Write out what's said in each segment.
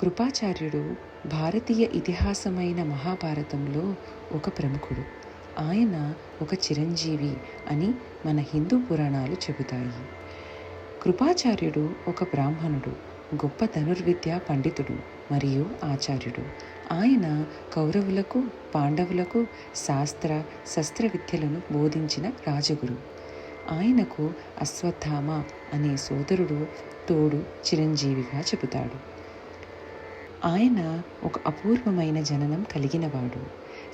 కృపాచార్యుడు భారతీయ ఇతిహాసమైన మహాభారతంలో ఒక ప్రముఖుడు. ఆయన ఒక చిరంజీవి అని మన హిందూ పురాణాలు చెబుతాయి. కృపాచార్యుడు ఒక బ్రాహ్మణుడు గొప్ప ధనుర్విద్య పండితుడు మరియు ఆచార్యుడు. ఆయన కౌరవులకు పాండవులకు శాస్త్ర శస్త్ర విద్యలను బోధించిన రాజగురు. ఆయనకు అశ్వత్థామ అనే సోదరుడు తోడు చిరంజీవిగా చెబుతాడు. ఆయన ఒక అపూర్వమైన జననం కలిగినవాడు.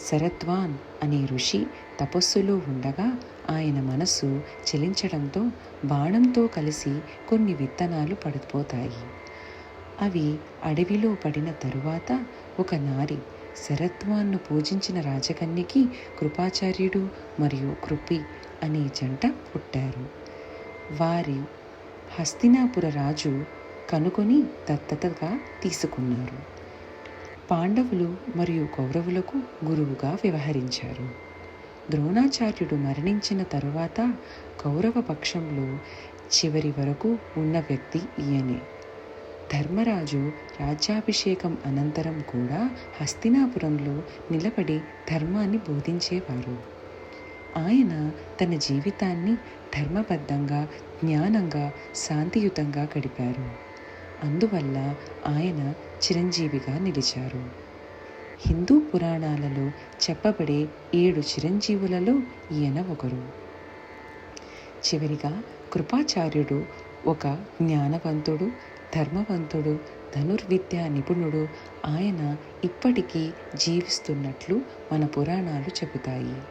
శరద్వాన్ అనే ఋషి తపస్సులో ఉండగా ఆయన మనస్సు చలించడంతో బాణంతో కలిసి కొన్ని విత్తనాలు పడిపోతాయి. అవి అడవిలో పడిన తరువాత ఒక నారి శరత్వాన్ను పూజించిన రాజకన్యకి కృపాచార్యుడు మరియు కృపి అనే జంట పుట్టారు. వారి హస్తినాపుర రాజు కనుకొని దత్తతగా తీసుకున్నారు. పాండవులు మరియు కౌరవులకు గురువుగా వ్యవహరించారు. ద్రోణాచార్యుడు మరణించిన తరువాత కౌరవ పక్షంలో చివరి వరకు ఉన్న వ్యక్తి ఈయనే. ధర్మరాజు రాజ్యాభిషేకం అనంతరం కూడా హస్తినాపురంలో నిలబడి ధర్మాన్ని బోధించేవారు. ఆయన తన జీవితాన్ని ధర్మబద్ధంగా జ్ఞానంగా శాంతియుతంగా గడిపారు. అందువల్ల ఆయన చిరంజీవిగా నిలిచారు. హిందూ పురాణాలలో చెప్పబడే ఏడు చిరంజీవులలో ఈయన ఒకరు. చివరిగా కృపాచార్యుడు ఒక జ్ఞానవంతుడు ధర్మవంతుడు ధనుర్విద్యా నిపుణుడు ఆయన ఇప్పటికీ జీవిస్తున్నట్లు మన పురాణాలు చెబుతాయి.